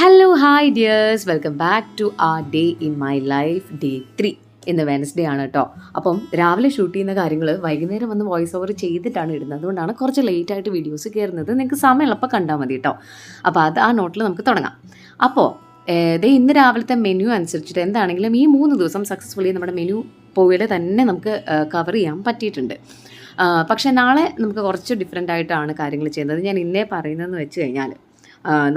Hello hi dears welcome back to a day in my life day three ഇന്ന് Wednesday ആണ് കേട്ടോ അപ്പം രാവിലെ ഷൂട്ട് ചെയ്യുന്ന കാര്യങ്ങൾ വൈകുന്നേരം വന്ന് വോയിസ് ഓവർ ചെയ്തിട്ടാണ് ഇടുന്നത്. അതുകൊണ്ടാണ് കുറച്ച് ലേറ്റ് ആയിട്ട് വീഡിയോസ് കയറുന്നത്. നിങ്ങൾക്ക് സമയമുള്ളപ്പോൾ കണ്ടാൽ മതി കേട്ടോ അപ്പോൾ അത് ആ നോട്ടിൽ നമുക്ക് തുടങ്ങാം. അപ്പോൾ ദേ ഇന്ന് രാവിലത്തെ മെനു അനുസരിച്ചിട്ട് എന്താണെങ്കിലും ഈ മൂന്ന് ദിവസം സക്സസ്ഫുള്ളി നമ്മുടെ മെനു പോയിട്ട് തന്നെ നമുക്ക് കവർ ചെയ്യാൻ പറ്റിയിട്ടുണ്ട്. പക്ഷേ നാളെ നമുക്ക് കുറച്ച് ഡിഫറെന്റ് ആയിട്ടാണ് കാര്യങ്ങൾ ചെയ്യുന്നത്. ഞാൻ ഇന്നേ പറയുന്നതെന്ന് വെച്ച് കഴിഞ്ഞാൽ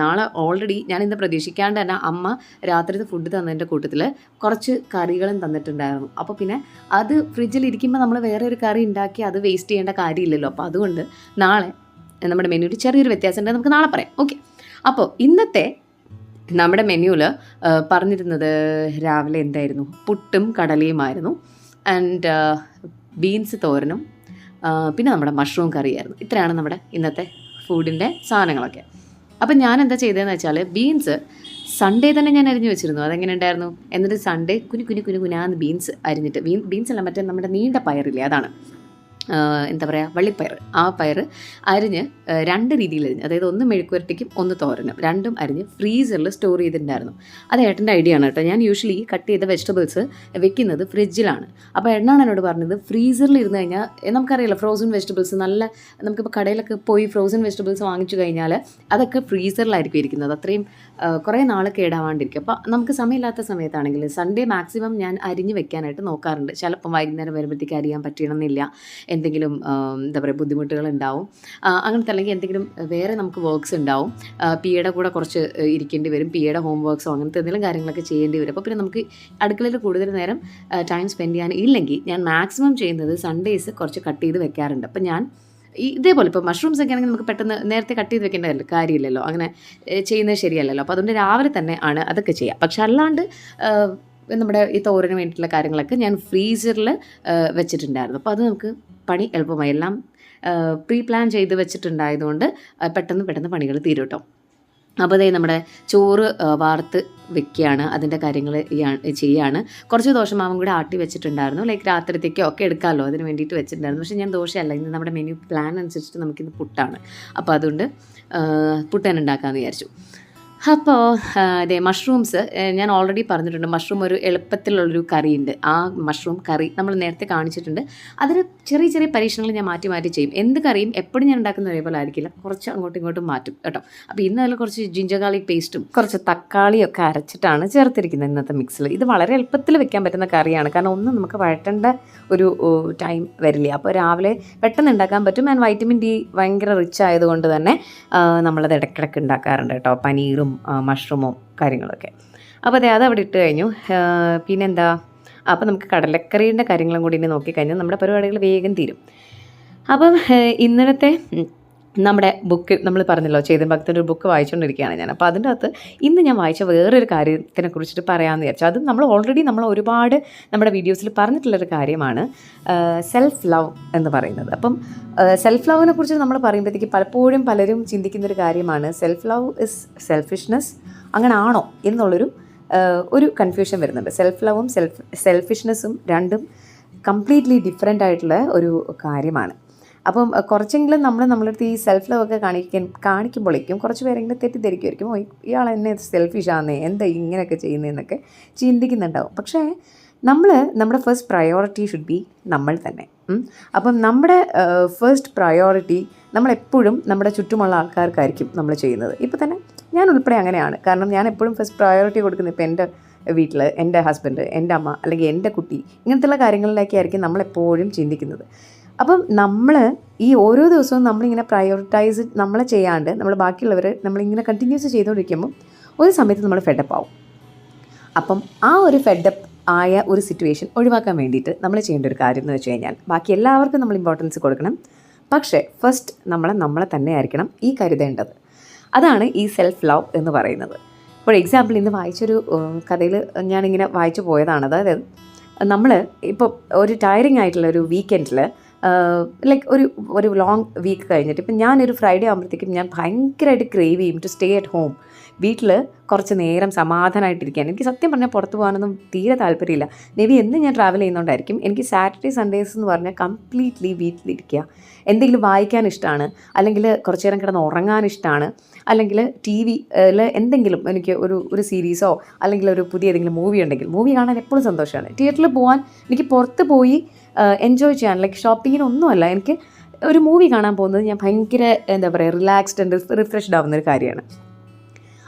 നാളെ ഓൾറെഡി ഞാൻ ഇന്ന് പ്രതീക്ഷിക്കാണ്ട് തന്നെ അമ്മ രാത്രിത്തെ ഫുഡ് തന്നതിന്റെ കൂട്ടത്തിൽ കുറച്ച് കറികളും തന്നിട്ടുണ്ടായിരുന്നു. അപ്പോൾ പിന്നെ അത് ഫ്രിഡ്ജിൽ ഇരിക്കുമ്പോൾ നമ്മൾ വേറെ ഒരു കറി ഉണ്ടാക്കി അത് വേസ്റ്റ് ചെയ്യേണ്ട കാര്യമില്ലല്ലോ. അപ്പോൾ അതുകൊണ്ട് നാളെ നമ്മുടെ മെനുവിൽ ചെറിയൊരു വ്യത്യാസം ഉണ്ട് നമുക്ക് നാളെ പറയാം. ഓക്കെ അപ്പോൾ ഇന്നത്തെ നമ്മുടെ മെനുവിൽ പറഞ്ഞിരുന്നത് രാവിലെ എന്തായിരുന്നു? പുട്ടും കടലയുമായിരുന്നു ആൻഡ് ബീൻസ് തോരനും പിന്നെ നമ്മുടെ മഷ്റൂം കറിയായിരുന്നു ഇത്രയാണ് നമ്മുടെ ഇന്നത്തെ ഫുഡിന്റെ സാധനങ്ങളൊക്കെ. അപ്പം ഞാൻ എന്താ ചെയ്തതെന്ന് വെച്ചാൽ ബീൻസ് സൺഡേ തന്നെ ഞാൻ അരിഞ്ഞു വെച്ചിരുന്നു അതെങ്ങനെ ഉണ്ടായിരുന്നു എന്നിട്ട് സൺഡേ കുനി കുനി കുനി കുനാന്ന് ബീൻസ് അരിഞ്ഞിട്ട് ബീൻ ബീൻസ് അല്ല മറ്റേ നമ്മുടെ നീണ്ട പയറില്ലേ അതാണ് എന്താ പറയുക വള്ളിപ്പയർ ആ പയർ അരിഞ്ഞ് രണ്ട് രീതിയിൽ അരിഞ്ഞ് അതായത് ഒന്ന് മെഴുക്കുവരട്ടിക്കും ഒന്ന് തോരനും. രണ്ടും അരിഞ്ഞ് ഫ്രീസറിൽ സ്റ്റോർ ചെയ്തിട്ടുണ്ടായിരുന്നു. അത് ഏട്ടന്റെ ഐഡിയ ആണ് കേട്ടോ. ഞാൻ യൂഷ്വലി കട്ട് ചെയ്ത വെജിറ്റബിൾസ് വെക്കുന്നത് ഫ്രിഡ്ജിലാണ് അപ്പോൾ എണ്ണാണ് എന്നോട് പറഞ്ഞത് ഫ്രീസറിൽ ഇരുന്ന് കഴിഞ്ഞാൽ നമുക്കറിയില്ല നമുക്കറിയാലോ ഫ്രോസൺ വെജിറ്റബിൾസ് നല്ല നമുക്കിപ്പോൾ കടയിലൊക്കെ പോയി ഫ്രോസൺ വെജിറ്റബിൾസ് വാങ്ങിച്ചു കഴിഞ്ഞാൽ അതൊക്കെ ഫ്രീസറിലായിരിക്കും ഇരിക്കുന്നത്. അത്രയും കുറേ നാൾ കേടാവാണ്ടിരിക്കും. അപ്പോൾ നമുക്ക് സമയമില്ലാത്ത സമയത്താണെങ്കിൽ സൺഡേ മാക്സിമം ഞാൻ അരിഞ്ഞ് വെക്കാനായിട്ട് നോക്കാറുണ്ട്. ചിലപ്പം വൈകുന്നേരം വരുമ്പോഴത്തേക്ക് അരിയാൻ പറ്റണമെന്നില്ല എന്തെങ്കിലും എന്താ പറയുക ബുദ്ധിമുട്ടുകൾ ഉണ്ടാവും അങ്ങനത്തെ അല്ലെങ്കിൽ എന്തെങ്കിലും വേറെ നമുക്ക് വർക്ക്സ് ഉണ്ടാവും. പി എയുടെ കൂടെ കുറച്ച് ഇരിക്കേണ്ടി വരും. പി എയുടെ ഹോം വർക്ക്സോ അങ്ങനത്തെ എന്തെങ്കിലും കാര്യങ്ങളൊക്കെ ചെയ്യേണ്ടി വരും. അപ്പോൾ പിന്നെ നമുക്ക് അടുക്കളയിൽ കൂടുതൽ നേരം ടൈം സ്പെൻഡ് ചെയ്യാൻ ഇല്ലെങ്കിൽ ഞാൻ മാക്സിമം ചെയ്യുന്നത് സൺഡേസ് കുറച്ച് കട്ട് ചെയ്ത് വെക്കാറുണ്ട്. അപ്പം ഞാൻ ഇതേപോലെ ഇപ്പോൾ മഷ്റൂംസ് ഒക്കെ ആണെങ്കിൽ നമുക്ക് പെട്ടെന്ന് നേരത്തെ കട്ട് ചെയ്ത് വെക്കേണ്ട കാര്യമില്ലല്ലോ. അങ്ങനെ ചെയ്യുന്നത് ശരിയല്ലല്ലോ. അപ്പോൾ അതുകൊണ്ട് രാവിലെ തന്നെ ആണ് അതൊക്കെ ചെയ്യുക. പക്ഷെ അല്ലാണ്ട് നമ്മുടെ ഈ തോരന് വേണ്ടിയിട്ടുള്ള കാര്യങ്ങളൊക്കെ ഞാൻ ഫ്രീസറിൽ വെച്ചിട്ടുണ്ടായിരുന്നു. അപ്പോൾ അത് നമുക്ക് പണി എളുപ്പമായി. എല്ലാം പ്രീ പ്ലാൻ ചെയ്ത് വെച്ചിട്ടുണ്ടായതുകൊണ്ട് പെട്ടെന്ന് പെട്ടെന്ന് പണികൾ തീരും കേട്ടോ അപ്പോൾ അതേ നമ്മുടെ ചോറ് വാർത്ത് വെക്കുകയാണ്. അതിന്റെ കാര്യങ്ങൾ ചെയ്യാണ്. കുറച്ച് ദോശമാവും കൂടി ആട്ടി വെച്ചിട്ടുണ്ടായിരുന്നു. ലൈക്ക് രാത്രിത്തേക്കോ ഒക്കെ എടുക്കാമല്ലോ. അതിന് വേണ്ടിയിട്ട് വെച്ചിട്ടുണ്ടായിരുന്നു. പക്ഷേ ഞാൻ ദോശയല്ല. ഇന്ന് നമ്മുടെ മെനു പ്ലാൻ അനുസരിച്ചിട്ട് നമുക്കിന്ന് പുട്ടാണ്. അപ്പോൾ അതുകൊണ്ട് പുട്ട് തന്നെ ഉണ്ടാക്കാമെന്ന് വിചാരിച്ചു. അപ്പോൾ അതെ മഷ്റൂംസ് ഞാൻ ഓൾറെഡി പറഞ്ഞിട്ടുണ്ട്. മഷ്റൂം ഒരു എളുപ്പത്തിലുള്ളൊരു കറിയുണ്ട്. ആ മഷ്റൂം കറി നമ്മൾ നേരത്തെ കാണിച്ചിട്ടുണ്ട്. അതിന് ചെറിയ ചെറിയ പരീക്ഷണങ്ങൾ ഞാൻ മാറ്റി മാറ്റി ചെയ്യും. എന്ത് കറിയും എപ്പോഴും ഞാൻ ഉണ്ടാക്കുന്ന ഒരേപോലെ ആയിരിക്കില്ല. കുറച്ച് അങ്ങോട്ടും ഇങ്ങോട്ടും മാറ്റും കേട്ടോ. അപ്പോൾ ഇന്ന് അതിൽ കുറച്ച് ജിഞ്ചർ ഗാർലിക് പേസ്റ്റും കുറച്ച് തക്കാളിയൊക്കെ അരച്ചിട്ടാണ് ചേർത്തിരിക്കുന്നത് ഇന്നത്തെ മിക്സിൽ ഇത് വളരെ എളുപ്പത്തിൽ വെക്കാൻ പറ്റുന്ന കറിയാണ്. കാരണം ഒന്നും നമുക്ക് വഴറ്റേണ്ട ഒരു ടൈം വരില്ല. അപ്പോൾ രാവിലെ പെട്ടെന്ന് ഉണ്ടാക്കാൻ പറ്റും. ആൻഡ് വൈറ്റമിൻ ഡി ഭയങ്കര റിച്ച് ആയതുകൊണ്ട് തന്നെ നമ്മളത് ഇടയ്ക്കിടയ്ക്ക് ഉണ്ടാക്കാറുണ്ട് കേട്ടോ. പനീറും മഷ്റൂമും കാര്യങ്ങളൊക്കെ. അപ്പോൾ അതെ അത് അവിടെ ഇട്ട് കഴിഞ്ഞു. പിന്നെന്താ? അപ്പോൾ നമുക്ക് കടലക്കറീന്റെ കാര്യങ്ങളും കൂടി ഇനി നോക്കിക്കഴിഞ്ഞാൽ നമ്മുടെ പരിപാടികൾ വേഗം തീരും. അപ്പം ഇന്നലത്തെ നമ്മുടെ ബുക്ക് നമ്മൾ പറഞ്ഞല്ലോ ചേതൻ ഭക്തന്റെ ഒരു ബുക്ക് വായിച്ചുകൊണ്ടിരിക്കുകയാണ് ഞാൻ. അപ്പോൾ അതിന്റെ അകത്ത് ഇന്ന് ഞാൻ വായിച്ച വേറൊരു കാര്യത്തിനെ കുറിച്ചിട്ട് പറയാമെന്ന് വിചാരിച്ചു. അത് നമ്മൾ ഓൾറെഡി നമ്മൾ ഒരുപാട് നമ്മുടെ വീഡിയോസിൽ പറഞ്ഞിട്ടുള്ളൊരു കാര്യമാണ് സെൽഫ് ലവ് എന്ന് പറയുന്നത്. അപ്പം സെൽഫ് ലവിനെ കുറിച്ച് നമ്മൾ പറയുമ്പോഴത്തേക്ക് പലപ്പോഴും പലരും ചിന്തിക്കുന്നൊരു കാര്യമാണ് സെൽഫ് ലവ് ഇസ് സെൽഫിഷ്നെസ് അങ്ങനെ ആണോ എന്നുള്ളൊരു ഒരു കൺഫ്യൂഷൻ വരുന്നുണ്ട്. സെൽഫ് ലവും സെൽഫ് സെൽഫിഷ്നെസ്സും രണ്ടും കംപ്ലീറ്റ്ലി ഡിഫറെന്റ് ആയിട്ടുള്ള ഒരു കാര്യമാണ്. അപ്പം കുറച്ചെങ്കിലും നമ്മൾ നമ്മളടുത്ത് ഈ സെൽഫ് ലവ് ഒക്കെ കാണിക്കാൻ കാണിക്കുമ്പോഴേക്കും കുറച്ച് പേരെങ്കിലും തെറ്റിദ്ധരിക്കുമായിരിക്കും ഓ ഇയാൾ എന്നെ സെൽഫിഷാന്നേ എന്താ ഇങ്ങനെയൊക്കെ ചെയ്യുന്നതെന്നൊക്കെ ചിന്തിക്കുന്നുണ്ടാവും. പക്ഷേ നമ്മൾ നമ്മുടെ ഫസ്റ്റ് പ്രയോറിറ്റി ഷുഡ് ബി നമ്മൾ തന്നെ. അപ്പം നമ്മുടെ ഫസ്റ്റ് പ്രയോറിറ്റി നമ്മളെപ്പോഴും നമ്മുടെ ചുറ്റുമുള്ള ആൾക്കാർക്കായിരിക്കും നമ്മൾ ചെയ്യുന്നത്. ഇപ്പോൾ തന്നെ ഞാൻ ഉൾപ്പെടെ അങ്ങനെയാണ്. കാരണം ഞാൻ എപ്പോഴും ഫസ്റ്റ് പ്രയോറിറ്റി കൊടുക്കുന്നത് ഇപ്പോൾ എന്റെ വീട്ടിൽ എന്റെ ഹസ്ബൻഡ് എന്റെ അമ്മ അല്ലെങ്കിൽ എന്റെ കുട്ടി ഇങ്ങനത്തെയുള്ള കാര്യങ്ങളിലേക്കായിരിക്കും നമ്മളെപ്പോഴും ചിന്തിക്കുന്നത്. അപ്പം നമ്മൾ ഈ ഓരോ ദിവസവും നമ്മളിങ്ങനെ പ്രയോറിറ്റൈസ് നമ്മൾ ചെയ്യാണ്ട് നമ്മൾ ബാക്കിയുള്ളവർ നമ്മളിങ്ങനെ കണ്ടിന്യൂസ് ചെയ്തുകൊണ്ടിരിക്കുമ്പോൾ ഒരു സമയത്ത് നമ്മൾ ഫെഡപ്പ് ആവും. അപ്പം ആ ഒരു ഫെഡപ്പ് ആയ ഒരു സിറ്റുവേഷൻ ഒഴിവാക്കാൻ വേണ്ടിയിട്ട് നമ്മൾ ചെയ്യേണ്ട ഒരു കാര്യം എന്ന് വെച്ച് കഴിഞ്ഞാൽ ബാക്കി എല്ലാവർക്കും നമ്മൾ ഇമ്പോർട്ടൻസ് കൊടുക്കണം. പക്ഷേ ഫസ്റ്റ് നമ്മൾ നമ്മളെ തന്നെ ആയിരിക്കണം ഈ കരുതേണ്ടത്. അതാണ് ഈ സെൽഫ് ലവ് എന്ന് പറയുന്നത്. ഫോർ എക്സാമ്പിൾ ഇന്ന് വായിച്ചൊരു കഥയിൽ ഞാനിങ്ങനെ വായിച്ചു പോയതാണ്. അതായത് നമ്മൾ ഇപ്പോൾ ഒരു ടയറിങ് ആയിട്ടുള്ള ഒരു വീക്കെൻഡിൽ ലൈക്ക് ഒരു ഒരു ലോങ് വീക്ക് കഴിഞ്ഞിട്ട്. ഇപ്പം ഞാനൊരു ഫ്രൈഡേ ആകുമ്പോഴത്തേക്കും ഞാൻ ഭയങ്കരമായിട്ട് ക്രേവ് ചെയ്യും ടു സ്റ്റേ അറ്റ് ഹോം വീട്ടിൽ കുറച്ച് നേരം സമാധാനമായിട്ടിരിക്കാൻ എനിക്ക് സത്യം പറഞ്ഞാൽ പുറത്ത് പോകാനൊന്നും തീരെ താല്പര്യമില്ല. ബി എന്ന് ഞാൻ ട്രാവൽ ചെയ്യുന്നതുകൊണ്ടായിരിക്കും എനിക്ക് സാറ്റർഡേ സൺഡേസ് എന്ന് പറഞ്ഞാൽ കംപ്ലീറ്റ്ലി വീട്ടിലിരിക്കുക എന്തെങ്കിലും വായിക്കാൻ ഇഷ്ടമാണ് അല്ലെങ്കിൽ കുറച്ച് നേരം കിടന്ന് ഉറങ്ങാൻ ഇഷ്ടമാണ് അല്ലെങ്കിൽ ടി വിയിൽ എന്തെങ്കിലും എനിക്ക് ഒരു ഒരു സീരീസോ അല്ലെങ്കിൽ ഒരു പുതിയ ഏതെങ്കിലും മൂവി ഉണ്ടെങ്കിൽ മൂവി കാണാൻ എപ്പോഴും സന്തോഷമാണ് തിയേറ്ററിൽ പോകാൻ എനിക്ക് പുറത്ത് പോയി എൻജോയ് ചെയ്യാൻ ലൈക്ക് ഷോപ്പിങ്ങിനൊന്നുമല്ല എനിക്ക് ഒരു മൂവി കാണാൻ പോകുന്നത് ഞാൻ ഭയങ്കര എന്താ പറയുക റിലാക്സ്ഡ് ആൻഡ് റിഫ്രഷ്ഡ് ആവുന്ന ഒരു കാര്യമാണ്.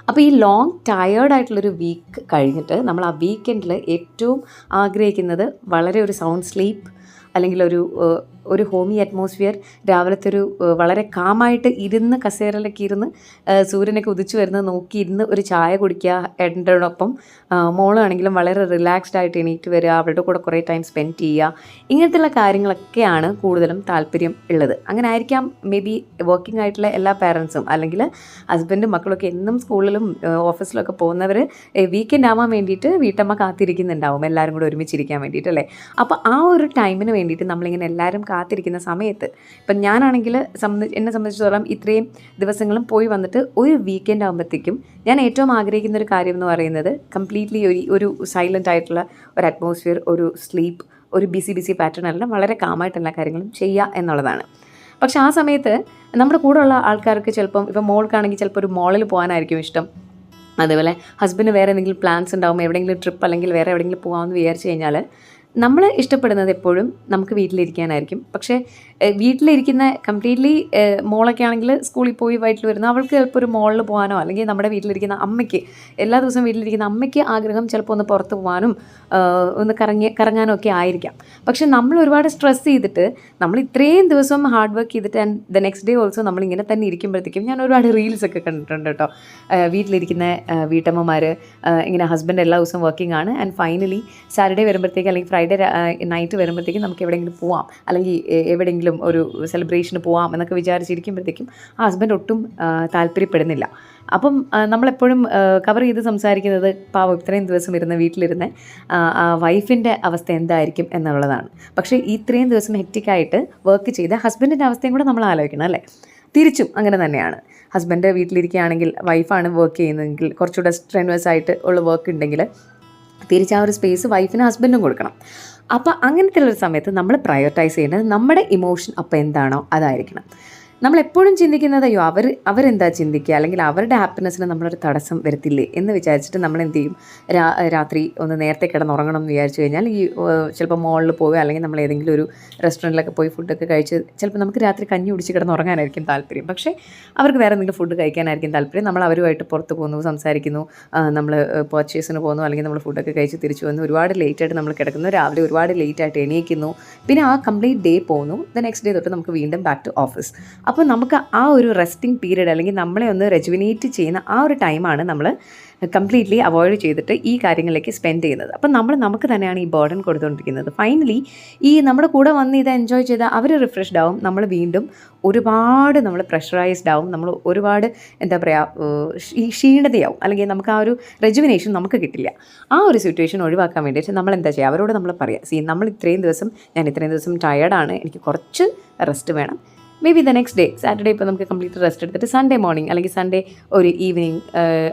അപ്പോൾ ഈ ലോങ് ടയേർഡ് ആയിട്ടുള്ളൊരു വീക്ക് കഴിഞ്ഞിട്ട് നമ്മൾ ആ വീക്കെൻഡിൽ ഏറ്റവും ആഗ്രഹിക്കുന്നത് വളരെ ഒരു സൗണ്ട് സ്ലീപ്പ് അല്ലെങ്കിൽ ഒരു ഒരു ഹോമി അറ്റ്മോസ്ഫിയർ. രാവിലത്തെ ഒരു വളരെ കാമായിട്ട് ഇരുന്ന് കസേരയിലൊക്കെ ഇരുന്ന് സൂര്യനൊക്കെ ഉദിച്ചു വരുന്നത് നോക്കി ഇരുന്ന് ഒരു ചായ കുടിക്കുക എന്റെടൊപ്പം മോളാണെങ്കിലും വളരെ റിലാക്സ്ഡ് ആയിട്ട് എണീറ്റ് വരിക അവളുടെ കൂടെ കുറേ ടൈം സ്പെൻഡ് ചെയ്യുക ഇങ്ങനത്തെയുള്ള കാര്യങ്ങളൊക്കെയാണ് കൂടുതലും താല്പര്യം ഉള്ളത്. അങ്ങനെ ആയിരിക്കാം മേ ബി വർക്കിംഗ് ആയിട്ടുള്ള എല്ലാ പാരൻസും അല്ലെങ്കിൽ ഹസ്ബൻഡും മക്കളൊക്കെ എന്നും സ്കൂളിലും ഓഫീസിലൊക്കെ പോകുന്നവർ വീക്കെൻഡ് ആവാൻ വേണ്ടിയിട്ട് വീട്ടമ്മ കാത്തിരിക്കുന്നുണ്ടാവും എല്ലാവരും കൂടെ ഒരുമിച്ചിരിക്കാൻ വേണ്ടിയിട്ട് അല്ലേ? അപ്പോൾ ആ ഒരു ടൈമിന് വേണ്ടിയിട്ട് നമ്മളിങ്ങനെ എല്ലാവരും കാത്തിരിക്കുന്ന സമയത്ത്. ഇപ്പം ഞാനാണെങ്കിൽ സംബന്ധിച്ച് എന്നെ സംബന്ധിച്ചിടത്തോളം ഇത്രയും ദിവസങ്ങളും പോയി വന്നിട്ട് ഒരു വീക്കെൻഡ് ആകുമ്പോഴത്തേക്കും ഞാൻ ഏറ്റവും ആഗ്രഹിക്കുന്ന ഒരു കാര്യം എന്ന് പറയുന്നത് കംപ്ലീറ്റ്ലി ഒരു ഒരു സൈലന്റ് ആയിട്ടുള്ള ഒരു അറ്റ്മോസ്ഫിയർ ഒരു സ്ലീപ്പ് ഒരു ബിസി ബിസി പാറ്റേൺ എല്ലാം വളരെ കാമായിട്ട് എല്ലാ കാര്യങ്ങളും ചെയ്യുക എന്നുള്ളതാണ്. പക്ഷെ ആ സമയത്ത് നമ്മുടെ കൂടെയുള്ള ആൾക്കാർക്ക് ചിലപ്പം ഇപ്പോൾ മോൾക്കാണെങ്കിൽ ചിലപ്പോൾ ഒരു മോളിൽ പോകാനായിരിക്കും ഇഷ്ടം. അതേപോലെ ഹസ്ബൻഡ് വേറെ എന്തെങ്കിലും പ്ലാൻസ് ഉണ്ടാവും എവിടെയെങ്കിലും ട്രിപ്പ് അല്ലെങ്കിൽ വേറെ എവിടെയെങ്കിലും പോകാമെന്ന് വിചാരിച്ചു കഴിഞ്ഞാൽ നമ്മൾ ഇഷ്ടപ്പെടുന്നത് എപ്പോഴും നമുക്ക് വീട്ടിലിരിക്കാനായിരിക്കും. പക്ഷേ വീട്ടിലിരിക്കുന്ന കംപ്ലീറ്റ്ലി മോളൊക്കെ ആണെങ്കിൽ സ്കൂളിൽ പോയി വൈകിട്ട് വരുന്ന അവൾക്ക് ചിലപ്പോൾ ഒരു മോളിൽ പോകാനോ അല്ലെങ്കിൽ നമ്മുടെ വീട്ടിലിരിക്കുന്ന അമ്മയ്ക്ക് എല്ലാ ദിവസവും വീട്ടിലിരിക്കുന്ന അമ്മയ്ക്ക് ആഗ്രഹം ചിലപ്പോൾ ഒന്ന് പുറത്ത് പോകാനും ഒന്ന് കറങ്ങി കറങ്ങാനും ഒക്കെ ആയിരിക്കാം. പക്ഷെ നമ്മൾ ഒരുപാട് സ്ട്രെസ് ചെയ്തിട്ട് നമ്മൾ ഇത്രയും ദിവസം ഹാർഡ് വർക്ക് ചെയ്തിട്ട് and the next day also നമ്മൾ ഇങ്ങനെ തന്നെ ഇരിക്കുമ്പോഴത്തേക്കും ഞാൻ ഒരുപാട് റീൽസൊക്കെ കണ്ടിട്ടുണ്ട് കേട്ടോ. വീട്ടിലിരിക്കുന്ന വീട്ടമ്മമാർ ഇങ്ങനെ ഹസ്ബൻഡ് എല്ലാ ദിവസവും വർക്കിംഗ് ആണ്. ആൻഡ് ഫൈനലി സാറ്റർഡേ വരുമ്പോഴത്തേക്ക് അല്ലെങ്കിൽ നൈറ്റ് വരുമ്പോഴത്തേക്കും നമുക്ക് എവിടെയെങ്കിലും പോവാം. അല്ലെങ്കിൽ എവിടെയെങ്കിലും ഒരു സെലിബ്രേഷന് പോവാം എന്നൊക്കെ വിചാരിച്ചിരിക്കുമ്പോഴത്തേക്കും ആ ഹസ്ബൻഡ് ഒട്ടും താല്പര്യപ്പെടുന്നില്ല. അപ്പം നമ്മളെപ്പോഴും കവർ ചെയ്ത് സംസാരിക്കുന്നത് പാവം ഇത്രയും ദിവസം ഇരുന്ന് വീട്ടിലിരുന്ന് വൈഫിന്റെ അവസ്ഥ എന്തായിരിക്കും എന്നുള്ളതാണ്. പക്ഷേ ഇത്രയും ദിവസം ഹെക്റ്റിക്കായിട്ട് വർക്ക് ചെയ്ത ഹസ്ബൻഡിന്റെ അവസ്ഥയും കൂടെ നമ്മൾ ആലോചിക്കണം അല്ലേ? തിരിച്ചും അങ്ങനെ തന്നെയാണ്. ഹസ്ബൻഡ് വീട്ടിലിരിക്കുകയാണെങ്കിൽ വൈഫാണ് വർക്ക് ചെയ്യുന്നതെങ്കിൽ കുറച്ചുകൂടെ സ്ട്രെനുവസ് ആയിട്ട് ഉള്ള വർക്ക് ഉണ്ടെങ്കിൽ തിരിച്ച് ആ ഒരു സ്പേസ് വൈഫിനും ഹസ്ബൻഡും കൊടുക്കണം. അപ്പോൾ അങ്ങനത്തെ ഒരു സമയത്ത് നമ്മൾ പ്രയോറിറ്റൈസ് ചെയ്യേണ്ടത് നമ്മുടെ ഇമോഷൻ അപ്പോൾ എന്താണോ അതായിരിക്കണം. നമ്മൾ എപ്പോഴും ചിന്തിക്കുന്നത് അയ്യോ അവർ അവരെന്താ ചിന്തിക്കുക? അല്ലെങ്കിൽ അവരുടെ ഹാപ്പിനെസ്സിന് നമ്മളൊരു തടസ്സം വരത്തില്ലേ? എന്ന് വിചാരിച്ചിട്ട് നമ്മൾ എന്ത് ചെയ്യും? രാ രാത്രി ഒന്ന് നേരത്തെ കിടന്നുറങ്ങണം എന്ന് വിചാരിച്ചു കഴിഞ്ഞാൽ ഈ ചിലപ്പോൾ മോളിൽ പോവുക അല്ലെങ്കിൽ നമ്മൾ ഏതെങ്കിലും ഒരു റെസ്റ്റോറന്റിലൊക്കെ പോയി ഫുഡൊക്കെ കഴിച്ച് ചിലപ്പോൾ നമുക്ക് രാത്രി കഞ്ഞി കുടിച്ച് കിടന്നുറങ്ങാനായിരിക്കും താല്പര്യം. പക്ഷേ അവർക്ക് വേറെ എന്തെങ്കിലും ഫുഡ് കഴിക്കാനായിരിക്കും താല്പര്യം. നമ്മൾ അവരുമായിട്ട് പുറത്ത് പോകുന്നു സംസാരിക്കുന്നു നമ്മൾ പർച്ചേസിന് പോകുന്നു അല്ലെങ്കിൽ നമ്മൾ ഫുഡൊക്കെ കഴിച്ച് തിരിച്ചു വന്നു. ഒരുപാട് ലേറ്റായിട്ട് നമ്മൾ കിടക്കുന്നു. രാവിലെ ഒരുപാട് ലേറ്റായിട്ട് എണീക്കുന്നു. പിന്നെ ആ കംപ്ലീറ്റ് ഡേ പോകുന്നു. ദ നെക്സ്റ്റ് ഡേ തൊട്ട് നമുക്ക് വീണ്ടും ബാക്ക് ടു ഓഫീസ് അപ്പോൾ നമുക്ക് ആ ഒരു റെസ്റ്റിംഗ് പീരീഡ് അല്ലെങ്കിൽ നമ്മളെ ഒന്ന് റെജുവിനേറ്റ് ചെയ്യുന്ന ആ ഒരു ടൈമാണ് നമ്മൾ കംപ്ലീറ്റ്ലി അവോയ്ഡ് ചെയ്തിട്ട് ഈ കാര്യങ്ങളിലേക്ക് സ്പെൻഡ് ചെയ്യുന്നത്. അപ്പം നമ്മൾ നമുക്ക് തന്നെയാണ് ഈ ബേർഡൻ കൊടുത്തുകൊണ്ടിരിക്കുന്നത് ഫൈനലി ഈ നമ്മുടെ കൂടെ വന്ന് ഇത് എൻജോയ് ചെയ്താൽ അവർ റിഫ്രഷ്ഡ് ആവും നമ്മൾ വീണ്ടും ഒരുപാട് നമ്മൾ പ്രഷറൈസ്ഡ് ആവും നമ്മൾ ഒരുപാട് എന്താ പറയുക ഈ ക്ഷീണതയാവും. അല്ലെങ്കിൽ നമുക്ക് ആ ഒരു റെജുവിനേഷൻ നമുക്ക് കിട്ടില്ല. ആ ഒരു സിറ്റുവേഷൻ ഒഴിവാക്കാൻ വേണ്ടിയിട്ട് നമ്മൾ എന്താ ചെയ്യുക? അവരോട് നമ്മൾ പറയാം സീ നമ്മൾ ഇത്രയും ദിവസം ഞാൻ ഇത്രയും ദിവസം ടയേർഡാണ് എനിക്ക് കുറച്ച് റെസ്റ്റ് വേണം. Maybe the next day Saturday ഇപ്പോൾ നമുക്ക് കംപ്ലീറ്റ് റെസ്റ്റ് എടുത്തിട്ട് സൺഡേ മോർണിംഗ് അല്ലെങ്കിൽ സൺഡേ ഒരു ഈവനിങ്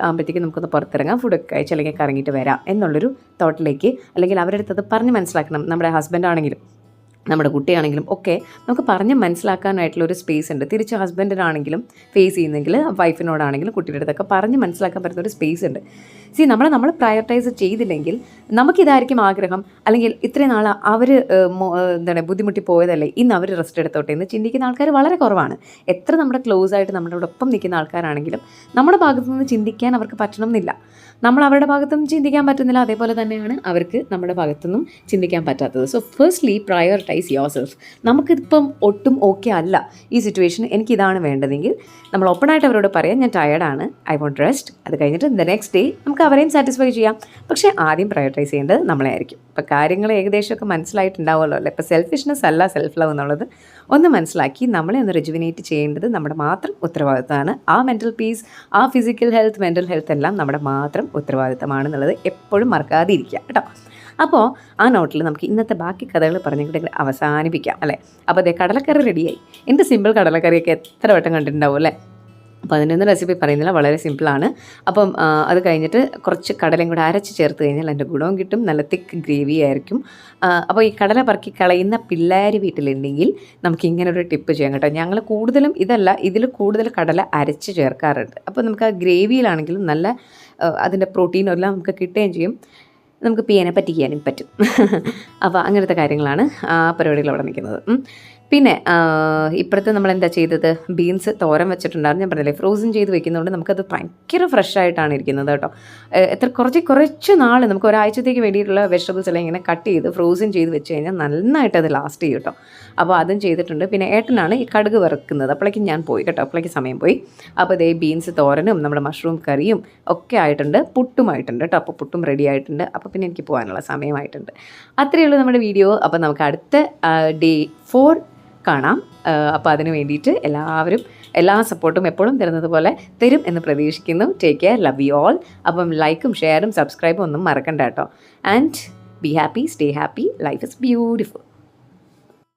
ആകുമ്പോഴത്തേക്ക് നമുക്കൊന്ന് പുറത്തിറങ്ങാം ഫുഡൊക്കെ കഴിച്ച് അല്ലെങ്കിൽ കറങ്ങിയിട്ട് വരാം എന്നുള്ളൊരു തോട്ടിലേക്ക് അല്ലെങ്കിൽ അവരുടെ അത് പറഞ്ഞ് മനസ്സിലാക്കണം. നമ്മുടെ ഹസ്ബൻഡ് ആണെങ്കിലും നമ്മുടെ കുട്ടിയാണെങ്കിലും ഒക്കെ നമുക്ക് പറഞ്ഞ് മനസ്സിലാക്കാനായിട്ടുള്ള ഒരു സ്പേസ് ഉണ്ട്. തിരിച്ച് ഹസ്ബൻഡിനാണെങ്കിലും ഫേസ് ചെയ്യുന്നെങ്കിൽ വൈഫിനോടാണെങ്കിലും കുട്ടിയുടെ അടുത്തൊക്കെ പറഞ്ഞ് മനസ്സിലാക്കാൻ പറ്റുന്ന ഒരു സ്പേസ് ഉണ്ട്. സി നമ്മളെ നമ്മൾ പ്രയോറിറ്റൈസ് ചെയ്തില്ലെങ്കിൽ നമുക്കിതായിരിക്കും ആഗ്രഹം. അല്ലെങ്കിൽ ഇത്രയും നാൾ അവർ എന്താണ് ബുദ്ധിമുട്ടി പോയതല്ലേ ഇന്ന് അവർ റെസ്റ്റ് എടുത്തോട്ടെ എന്ന് ചിന്തിക്കുന്ന ആൾക്കാർ വളരെ കുറവാണ്. എത്ര നമ്മുടെ ക്ലോസ് ആയിട്ട് നമ്മുടെ ഒപ്പം നിൽക്കുന്ന ആൾക്കാരാണെങ്കിലും നമ്മുടെ ഭാഗത്തു നിന്ന് ചിന്തിക്കാൻ അവർക്ക് പറ്റണം എന്നില്ല നമ്മൾ അവരുടെ ഭാഗത്തുനിന്ന് ചിന്തിക്കാൻ പറ്റുന്നില്ല. അതേപോലെ തന്നെയാണ് അവർക്ക് നമ്മുടെ ഭാഗത്തുനിന്നും ചിന്തിക്കാൻ പറ്റാത്തത്. So firstly prioritise yourself നമുക്കിപ്പം ഒട്ടും ഓക്കെ അല്ല ഈ സിറ്റുവേഷൻ എനിക്കിതാണ് വേണ്ടതെങ്കിൽ നമ്മൾ ഓപ്പണായിട്ട് അവരോട് പറയാം ഞാൻ ടയർഡാണ് ഐ വോണ്ട് റെസ്റ്റ് അത് കഴിഞ്ഞിട്ട് ദ നെക്സ്റ്റ് ഡേ നമുക്ക് അവരെയും സാറ്റിസ്ഫൈ ചെയ്യാം. പക്ഷേ ആദ്യം പ്രയോറിറ്റൈസ് ചെയ്യേണ്ടത് നമ്മളെ ആയിരിക്കും ഇപ്പോൾ കാര്യങ്ങൾ ഏകദേശമൊക്കെ മനസ്സിലായിട്ടുണ്ടാവുമല്ലോ അല്ലേ? ഇപ്പോൾ സെൽഫിഷ്നെസ് അല്ല സെൽഫ് ലവ് എന്നുള്ളത്. ഒന്ന് മനസ്സിലാക്കി നമ്മളെ ഒന്ന് റെജുവിനേറ്റ് ചെയ്യേണ്ടത് നമ്മുടെ മാത്രം ഉത്തരവാദിത്തമാണ്. ആ മെന്റൽ പീസ് ആ ഫിസിക്കൽ ഹെൽത്ത് മെന്റൽ ഹെൽത്ത് എല്ലാം നമ്മുടെ മാത്രം ഉത്തരവാദിത്തമാണെന്നുള്ളത് എപ്പോഴും മറക്കാതെ ഇരിക്കുക കേട്ടോ. അപ്പോൾ ആ നോട്ടിൽ നമുക്ക് ഇന്നത്തെ ബാക്കി കഥകൾ പറഞ്ഞിട്ടുണ്ടെങ്കിൽ അവസാനിപ്പിക്കാം അല്ലേ? അപ്പോൾ അതേ കടലക്കറി റെഡിയായി എന്റെ സിമ്പിൾ കടലക്കറിയൊക്കെ എത്ര വട്ടം കണ്ടിട്ടുണ്ടാവും അല്ലേ? അപ്പോൾ അതിനൊന്നും റെസിപ്പി പറയുന്നില്ല വളരെ സിമ്പിളാണ് അപ്പം അത് കഴിഞ്ഞിട്ട് കുറച്ച് കടലയും കൂടെ അരച്ച് ചേർത്ത് കഴിഞ്ഞാൽ അതിന്റെ ഗുണവും കിട്ടും. നല്ല തിക്ക് ഗ്രേവി ആയിരിക്കും. അപ്പോൾ ഈ കടല പറക്കി കളയുന്ന പിള്ളേർ വീട്ടിലുണ്ടെങ്കിൽ നമുക്ക് ഇങ്ങനെ ഒരു ടിപ്പ് ചെയ്യാം കേട്ടോ. ഞങ്ങൾ കൂടുതലും ഇതല്ല ഇതിൽ കൂടുതൽ കടല അരച്ച് ചേർക്കാറുണ്ട്. അപ്പോൾ നമുക്ക് ആ ഗ്രേവിയിലാണെങ്കിലും നല്ല അതിന്റെ പ്രോട്ടീനും എല്ലാം നമുക്ക് കിട്ടുകയും ചെയ്യും. നമുക്ക് പിയനെ പറ്റിക്കാനും പറ്റും. അപ്പോൾ അങ്ങനത്തെ കാര്യങ്ങളാണ് ആ പരിപാടികൾ അവിടെ നിൽക്കുന്നത്. പിന്നെ ഇപ്പോഴത്തെ നമ്മൾ എന്താ ചെയ്തത്? ബീൻസ് തോരൻ വെച്ചിട്ടുണ്ടായിരുന്നു. ഞാൻ പറഞ്ഞില്ലേ ഫ്രോസൺ ചെയ്ത് വെക്കുന്നതുകൊണ്ട് നമുക്കത് ഭയങ്കര ഫ്രഷ് ആയിട്ടാണ് ഇരിക്കുന്നത് കേട്ടോ. എത്ര കുറച്ച് കുറച്ച് നാൾ നമുക്ക് ഒരാഴ്ചത്തേക്ക് വേണ്ടിയിട്ടുള്ള വെജിറ്റബിൾസ് എല്ലാം ഇങ്ങനെ കട്ട് ചെയ്ത് ഫ്രോസൺ ചെയ്ത് വെച്ച് കഴിഞ്ഞാൽ നന്നായിട്ട് അത് ലാസ്റ്റ് ചെയ്യും കേട്ടോ. അപ്പോൾ അതും ചെയ്തിട്ടുണ്ട്. പിന്നെ ഏട്ടനാണ് ഈ കടുക് വറുക്കുന്നത്. അപ്പോഴേക്കും ഞാൻ പോയി കേട്ടോ. അപ്പോഴേക്കും സമയം പോയി. അപ്പോൾ ഇതേ ബീൻസ് തോരനും നമ്മുടെ മഷ്റൂം കറിയും ഒക്കെ ആയിട്ടുണ്ട്. പുട്ടുമായിട്ടുണ്ട് കേട്ടോ. അപ്പോൾ പുട്ടും റെഡി ആയിട്ടുണ്ട്. അപ്പോൾ പിന്നെ എനിക്ക് പോകാനുള്ള സമയമായിട്ടുണ്ട്. അത്രയേ ഉള്ളൂ നമ്മുടെ വീഡിയോ അപ്പോൾ നമുക്ക് അടുത്ത ഡേ ഫോർ കാണാം. അപ്പോൾ അതിന് വേണ്ടിയിട്ട് എല്ലാവരും എല്ലാ സപ്പോർട്ടും എപ്പോഴും തരുന്നത് പോലെ തരും എന്ന് പ്രതീക്ഷിക്കുന്നു. Take care love you all അപ്പം ലൈക്കും ഷെയറും സബ്സ്ക്രൈബും ഒന്നും മറക്കണ്ട കേട്ടോ. And be happy stay happy life is beautiful